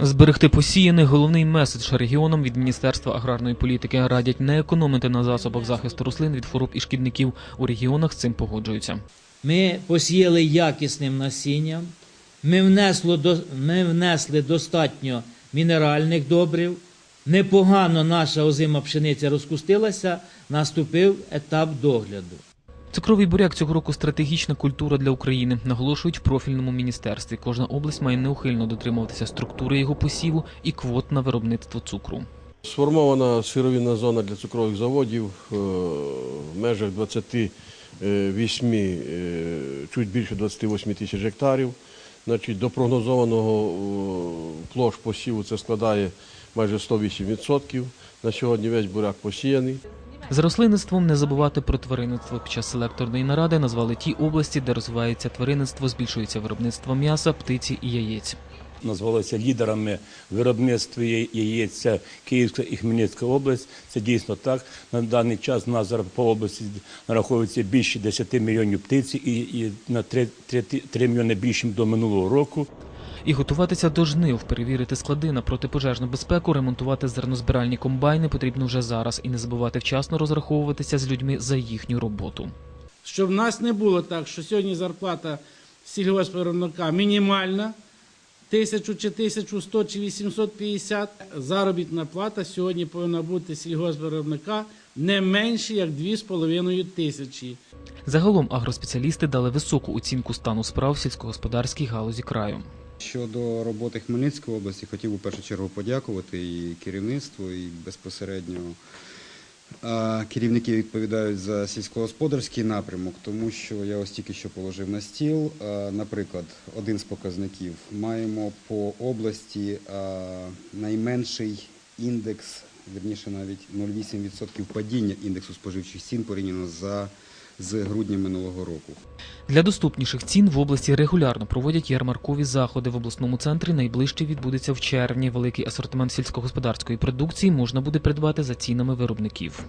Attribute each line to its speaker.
Speaker 1: Зберегти посіяне головний меседж регіонам від Міністерства аграрної політики радять не економити на засобах захисту рослин від хвороб і шкідників. У регіонах з цим погоджуються.
Speaker 2: Ми посіяли якісним насінням, ми, внесло, до- ми внесли достатньо мінеральних добрив, непогано наша озима пшениця розкустилася, наступив етап догляду.
Speaker 1: Цукровий буряк цього року стратегічна культура для України, наголошують в профільному міністерстві. Кожна область має неухильно дотримуватися структури його посіву і квот на виробництво цукру.
Speaker 3: Сформована сировинна зона для цукрових заводів е, в межах 28, е, чуть більше 28 тисяч гектарів. Значить, до прогнозованого е, площ посіву це складає майже 108%. На сьогодні весь буряк посіяний.
Speaker 1: За рослинництвом не забувати про тваринництво. Під час селекторної наради назвали ті області, де розвивається тваринництво, збільшується виробництво м'яса, птиці і яєць.
Speaker 4: назвалися лідерами виробництва яє- яєць Київська і Хмельницька область. Це дійсно так. На даний час у нас зараз по області нараховується більше 10 мільйонів птиці і, на 3, 3, 3 мільйони більше до минулого року.
Speaker 1: І готуватися до жнив, перевірити склади на протипожежну безпеку, ремонтувати зернозбиральні комбайни потрібно вже зараз і не забувати вчасно розраховуватися з людьми за їхню роботу.
Speaker 5: Щоб в нас не було так, що сьогодні зарплата сільгоспвиробника мінімальна, тисячу чи 1100 чи 850. Заробітна плата сьогодні повинна бути сільгоспвиробника не менше як 2,5 тисячі.
Speaker 1: Загалом агроспеціалісти дали високу оцінку стану справ в сільськогосподарській галузі краю.
Speaker 6: Щодо роботи Хмельницької області, хотів у першу чергу подякувати і керівництву, і безпосередньо керівники відповідають за сільськогосподарський напрямок, тому що я ось тільки що положив на стіл. Наприклад, один з показників маємо по області найменший індекс, вірніше навіть 0,8% падіння індексу споживчих цін порівняно за з грудня минулого року.
Speaker 1: Для доступніших цін в області регулярно проводять ярмаркові заходи в обласному центрі. Найближчий відбудеться в червні. Великий асортимент сільськогосподарської продукції можна буде придбати за цінами виробників.